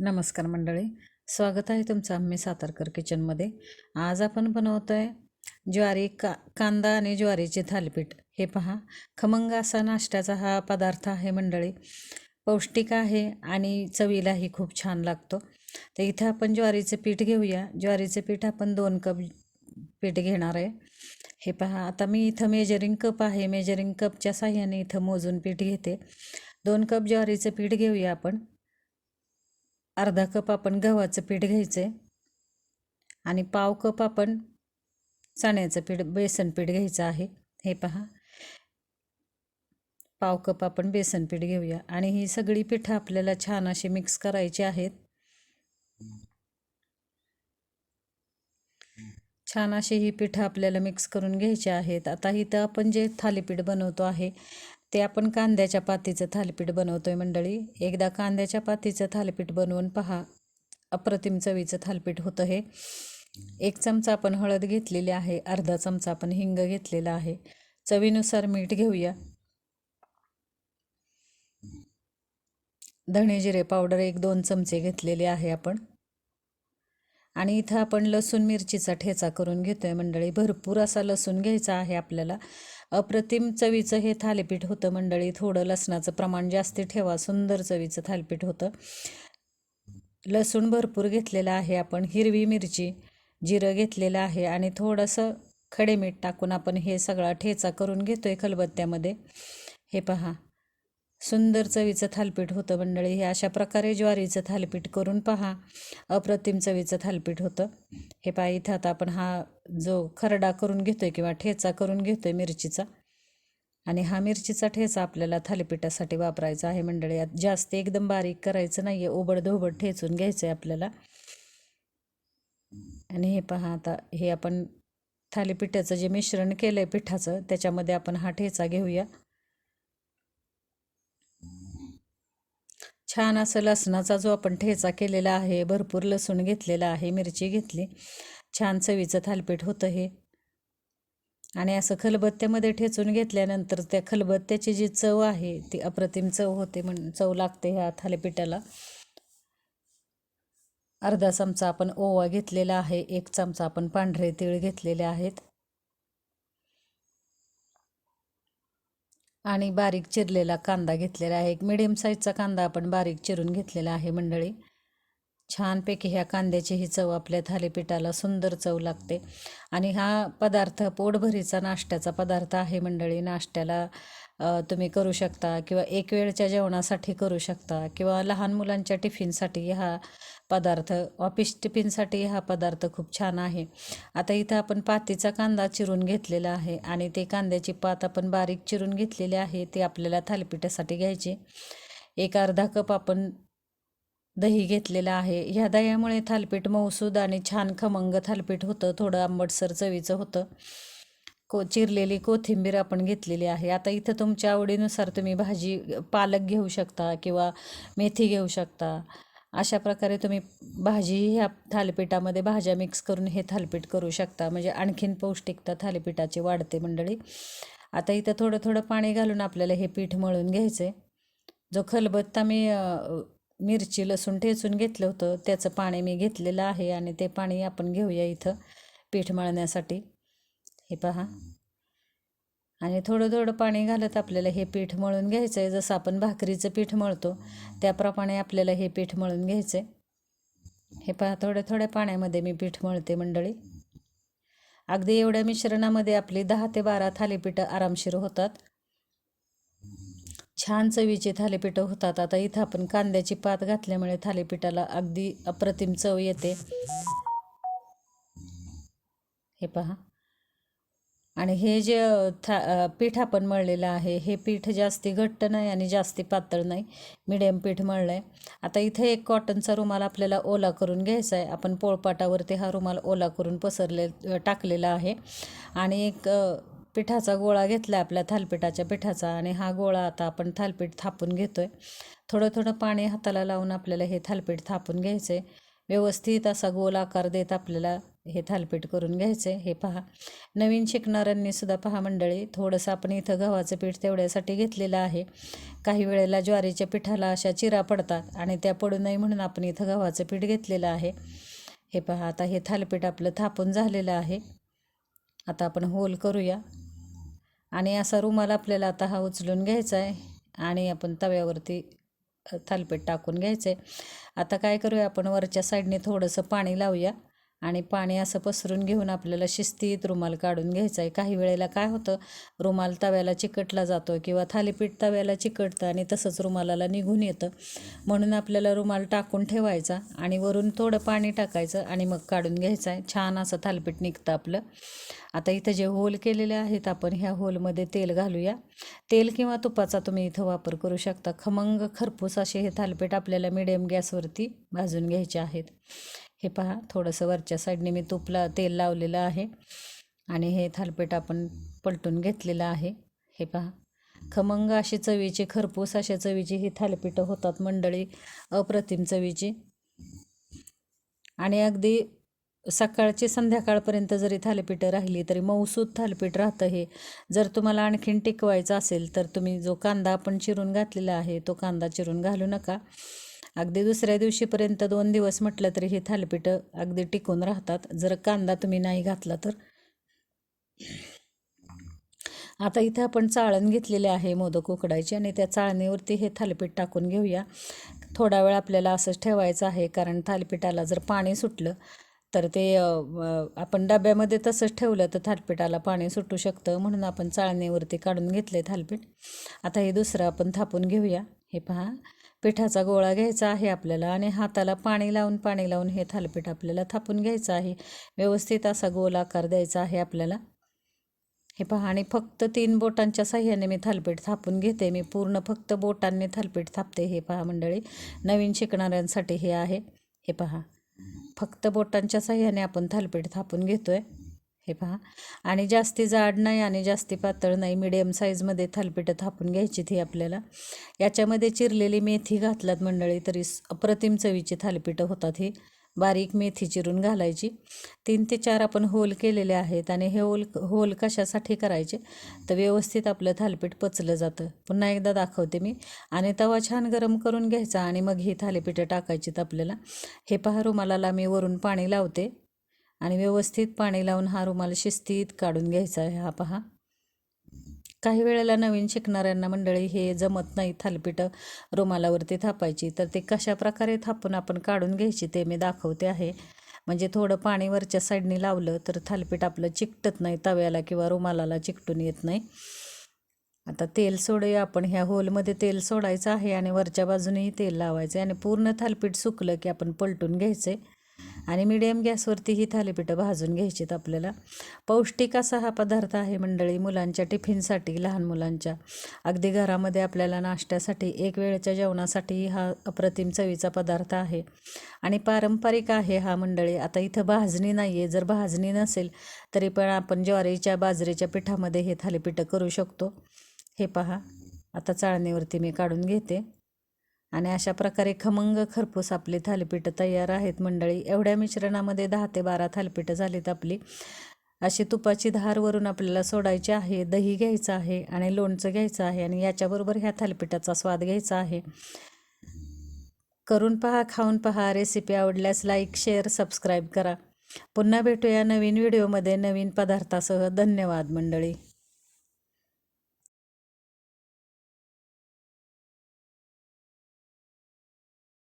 नमस्कार मंडळी. स्वागत आहे तुमचं आम्ही सातारकर किचनमध्ये आज आपण बनवतो आहे ज्वारी का कांदा आणि ज्वारीचे थालीपीठ. हे पहा खमंग असा नाश्त्याचा हा पदार्थ आहे मंडळी. पौष्टिक आहे आणि चवीलाही खूप छान लागतो. तर इथं आपण ज्वारीचं पीठ घेऊया. ज्वारीचं पीठ आपण दोन कप पीठ घेणार आहे. हे पहा आता मी इथं मेजरिंग कप आहे. मेजरिंग कपच्या साह्याने इथं मोजून पीठ घेते. दोन कप ज्वारीचं पीठ घेऊया आपण. अर्धा कप आपण गव्हाचं पीठ घ्यायचं आहे आणि पाव कप आपण चण्याचं पीठ बेसन पीठ घ्यायचं आहे. हे पहा. पाव कप आपण बेसन पीठ घेऊया. आणि ही सगळी पिठं आपल्याला छान अशी मिक्स करायची आहेत. छान अशी ही पिठं आपल्याला मिक्स करून घ्यायची आहेत. आता इथं आपण जे थालीपीठ बनवतो आहे ते आपण कांद्याच्या पातीचं थालीपीठ बनवतोय मंडळी. एकदा कांद्याच्या पातीचं थालीपीठ बनवून पहा. अप्रतिम चवीचं थालीपीठ होतं हे. एक चमचा आपण हळद घेतलेली आहे. अर्धा चमचा आपण हिंग घेतलेला आहे. चवीनुसार मीठ घेऊया. धणे जिरे पावडर एक दोन चमचे घेतलेले आहे आपण. आणि इथं आपण लसूण मिरचीचा ठेचा करून घेतो आहे मंडळी. भरपूर असा लसूण घ्यायचा आहे आपल्याला. अप्रतिम चवीचं हे थालीपीठ होतं मंडळी. थोडं लसणाचं प्रमाण जास्ती ठेवा सुंदर चवीचं थालीपीठ होतं. लसूण भरपूर घेतलेलं आहे आपण. हिरवी मिरची जिरं घेतलेलं आहे आणि थोडंसं खडे मीठ टाकून आपण हे सगळा ठेचा करून घेतो आहे खलबत्त्यामध्ये. हे पहा. सुंदर चवीचं थालपीठ होतं मंडळी. हे अशा प्रकारे ज्वारीचं थालपीठ करून पहा. अप्रतिम चवीचं थालपीठ होतं. हे पहा इथं आता आपण हा जो खरडा करून घेतो आहे किंवा ठेचा करून घेतो आहे मिरचीचा आणि हा मिरचीचा ठेचा आपल्याला थालीपीठासाठी वापरायचा आहे मंडळी. जास्त एकदम बारीक करायचं नाही आहे ओबड ठेचून घ्यायचं आहे आपल्याला. आणि हे पहा आता हे आपण थालीपीठाचं जे मिश्रण केलं आहे पिठाचं त्याच्यामध्ये आपण हा ठेचा घेऊया. छान असं लसणाचा जो आपण ठेचा केलेला आहे भरपूर लसूण घेतलेला आहे मिरची घेतली. छान चवीचं थालपीठ होतं हे. आणि असं खलबत्त्यामध्ये ठेचून घेतल्यानंतर त्या खलबत्त्याची जी चव आहे ती अप्रतिम चव होते म्हण चव लागते ह्या थालीपीठाला. अर्धा चमचा आपण ओवा घेतलेला आहे एक चमचा आपण पांढरे तीळ घेतलेले आहेत. आणि बारीक चिरलेला कांदा घेतलेला आहे. एक मिडियम साईजचा कांदा आपण बारीक चिरून घेतलेला आहे मंडळी. छानपैकी ह्या कांद्याची ही चव आपल्या थालीपीठाला सुंदर चव लागते. आणि हा पदार्थ पोटभरीचा नाश्त्याचा पदार्थ आहे मंडळी. नाश्त्याला तुम्ही करू शकता किंवा एक वेळच्या जेवणासाठी करू शकता किंवा लहान मुलांच्या टिफिनसाठी हा पदार्थ. ऑफिस टिफिनसाठी हा पदार्थ खूप छान आहे. आता इथं आपण पातीचा कांदा चिरून घेतलेला आहे आणि ते कांद्याची पात आपण बारीक चिरून घेतलेली आहे ते आपल्याला थालीपीठासाठी घ्यायचे. एक अर्धा कप आपण दही घेतलेलं आहे. ह्या दह्यामुळे थालपीठ मऊसूद आणि छान खमंग थालपीठ होतं थोडं आंबटसर चवीचं होतं. को चिरलेली कोथिंबीर आपण घेतलेली आहे. आता इथं तुमच्या आवडीनुसार तुम्ही भाजी पालक घेऊ शकता किंवा मेथी घेऊ शकता. अशा प्रकारे तुम्ही भाजी ह्या थालीपीठामध्ये भाज्या मिक्स करून हे थालीपीठ करू शकता. म्हणजे आणखीन पौष्टिकता थालीपीठाची वाढते मंडळी. आता इथं थोडं थोडं पाणी घालून आपल्याला हे पीठ मळून घ्यायचं आहे जो खलबत्ता मी मिरची लसूण ठेचून घेतलं होतं त्याचं पाणी मी घेतलेलं आहे आणि ते पाणी आपण घेऊया इथं पीठ मळण्यासाठी. हे पहा. आणि थोडं थोडं पाणी घालत आपल्याला हे पीठ मळून घ्यायचं आहे जसं आपण भाकरीचं पीठ मळतो त्याप्रमाणे आपल्याला हे पीठ मळून घ्यायचं आहे हे पहा थोड्या थोड्या पाण्यामध्ये मी पीठ मळते मंडळी. अगदी एवढ्या मिश्रणामध्ये आपली दहा ते बारा थालीपीठं आरामशीर होतात. छान चवीचे थालीपीठं होतात. आता इथं आपण कांद्याची पात घातल्यामुळे थालीपीठाला अगदी अप्रतिम चव येते. हे पहा. आणि हे जे था पीठ आपण मळलेलं आहे हे पीठ जास्ती घट्ट नाही आणि जास्ती पातळ नाही मिडियम पीठ मळलं आहे आता इथे एक कॉटनचा रुमाल आपल्याला ओला करून घ्यायचा आहे. आपण पोळपाटावरती हा रुमाल ओला करून पसरले टाकलेला आहे. आणि एक पिठाचा गोळा घेतला आपल्या थालपीठाच्या पिठाचा आणि हा गोळा आता आपण थालपीठ थापून घेतो आहे थोडं थोडं पाणी हाताला लावून आपल्याला हे थालपीठ थापून घ्यायचं आहे व्यवस्थित असा गोल आकार देत आपल्याला हे थालपीठ करून घ्यायचं आहे हे पहा. नवीन शिकणाऱ्यांनी सुद्धा पहा मंडळी थोडंसं आपण इथं गव्हाचं पीठ तेवढ्यासाठी घेतलेलं आहे. काही वेळेला ज्वारीच्या पिठाला अशा चिरा पडतात आणि त्या पडू नये म्हणून आपण इथं गव्हाचं पीठ घेतलेलं आहे. हे पहा आता हे थालपीठ आपलं थापून झालेलं आहे. आता आपण होल करूया. आणि असा रुमाल आपल्याला आता हा उचलून घ्यायचा आहे आणि आपण तव्यावरती थालपीठ टाकून घ्यायचं आहे. आता काय करूया आपण वरच्या साईडने थोडंसं पाणी लावूया. आणि पाणी असं पसरून घेऊन आपल्याला शिस्तीत रुमाल काढून घ्यायचा आहे काही वेळेला काय होतं रुमाल तव्याला चिकटला जातो किंवा थालीपीठ तव्याला चिकटतं आणि तसंच रुमालाला निघून येतं. म्हणून आपल्याला रुमाल टाकून ठेवायचा आणि वरून थोडं पाणी टाकायचं आणि मग काढून घ्यायचं आहे छान असं थालीपीठ निघतं आपलं. आता इथं जे होल केलेले आहेत आपण ह्या होलमध्ये तेल घालूया. तेल किंवा तुपाचा तुम्ही इथं वापर करू शकता. खमंग खरपूस असे हे थालीपीठ आपल्याला मिडियम गॅसवरती भाजून घ्यायचे आहेत. हे पहा थोडंसं वरच्या साईडने मी तुपला तेल लावलेलं आहे. आणि हे थालपीठ आपण पलटून घेतलेलं आहे. हे पहा खमंग अशी चवीची खरपूस अशा चवीची ही थालपीठं होतात मंडळी अप्रतिम चवीची. आणि अगदी सकाळची संध्याकाळपर्यंत जरी थालीपीठं राहिली तरी मऊसूद थालीपीठ राहतं हे. जर तुम्हाला आणखीन टिकवायचं असेल तर तुम्ही जो कांदा आपण चिरून घातलेला आहे तो कांदा चिरून घालू नका. अगदी दुसऱ्या दिवशीपर्यंत दोन दिवस म्हटलं तरी हे थालीपीठं अगदी टिकून राहतात. जर कांदा तुम्ही नाही घातला तर. आता इथे आपण चाळण घेतलेले आहे मोदक उकडायची आणि त्या चाळणीवरती हे थालीपीठ टाकून घेऊया. थोडा वेळ आपल्याला असंच ठेवायचं आहे कारण थालीपीठाला जर पाणी सुटलं तर ते आपण डब्यामध्ये तसंच ठेवलं तर थालपीठाला पाणी सुटू शकतं म्हणून आपण चाळणीवरती काढून घेतले थालपीठ. आता हे दुसरं आपण थापून घेऊया. हे पहा. पिठाचा गोळा घ्यायचा आहे आपल्याला आणि हाताला पाणी लावून पाणी लावून हे थालीपीठ आपल्याला थापून घ्यायचं आहे. व्यवस्थित असा गोल आकार द्यायचा आहे आपल्याला. हे पहा आणि फक्त तीन बोटांच्या साह्याने मी थालपीठ थापून घेते. मी पूर्ण फक्त बोटांनी थालपीठ थापते हे पहा मंडळी. नवीन शिकणाऱ्यांसाठी हे आहे. हे पहा फक्त बोटांच्या साह्याने आपण थालपीठ थापून घेतो आहे हे पहा. आणि जास्ती जाड नाही आणि जास्ती पातळ नाही. मिडियम साईजमध्ये थालपिठं थापून घ्यायची ती आपल्याला. याच्यामध्ये चिरलेली मेथी घातलात मंडळी तरी अप्रतिम चवीची थालपिठं होतात ही. बारीक मेथी चिरून घालायची. तीन ते चार आपण होल केलेले आहेत आणि हे होल होल कशासाठी करायचे? तर व्यवस्थित आपलं थालीपीठ पचलं जातं. पुन्हा एकदा दाखवते मी. आणि तवा छान गरम करून घ्यायचा आणि मग ही थालीपीठं टाकायचीत आपल्याला. हे पहा रुमालाला मी वरून पाणी लावते. आणि व्यवस्थित पाणी लावून हा रुमाल शिस्तीत काढून घ्यायचा आहे. हा पहा. काही वेळेला नवीन शिकणाऱ्यांना मंडळी हे जमत नाही थालपीठं रुमालावरती थापायची. तर ते कशा प्रकारे थापून आपण काढून घ्यायची ते मी दाखवते आहे. म्हणजे थोडं पाणी वरच्या साईडने लावलं तर थालपीठ आपलं चिकटत नाही तव्याला किंवा रुमालाला चिकटून येत नाही. आता तेल सोडूया आपण. ह्या होलमध्ये तेल सोडायचं आहे आणि वरच्या बाजूनेही तेल लावायचं आहे आणि पूर्ण थालपीठ सुकलं की आपण पलटून घ्यायचे. आणि मिडियम गॅसवरती ही थालीपीठं भाजून घ्यायचीत आपल्याला. पौष्टिक असा हा पदार्थ आहे मंडळी मुलांच्या टिफिनसाठी लहान मुलांच्या. अगदी घरामध्ये आपल्याला नाश्त्यासाठी एक वेळच्या जेवणासाठी हा अप्रतिम चवीचा पदार्थ आहे. आणि पारंपरिक आहे हा मंडळी. आता इथं भाजणी नाही आहे जर भाजणी नसेल तरी पण आपण ज्वारीच्या बाजरीच्या पिठामध्ये हे थालीपीठं करू शकतो. हे पहा. आता चाळणीवरती मी काढून घेते. आणि अशा प्रकारे खमंग खरपूस आपली थालीपीठं तयार आहेत मंडळी. एवढ्या मिश्रणामध्ये दहा ते बारा थालीपीठं झालीत आपली. अशी तुपाची धार वरून आपल्याला सोडायची आहे दही घ्यायचं आहे आणि लोणचं घ्यायचं आहे आणि याच्याबरोबर ह्या थालीपीठाचा स्वाद घ्यायचा आहे. करून पहा खाऊन पहा रेसिपी आवडल्यास लाईक शेअर सबस्क्राईब करा. पुन्हा भेटूया नवीन व्हिडिओमध्ये नवीन पदार्थासह. धन्यवाद मंडळी.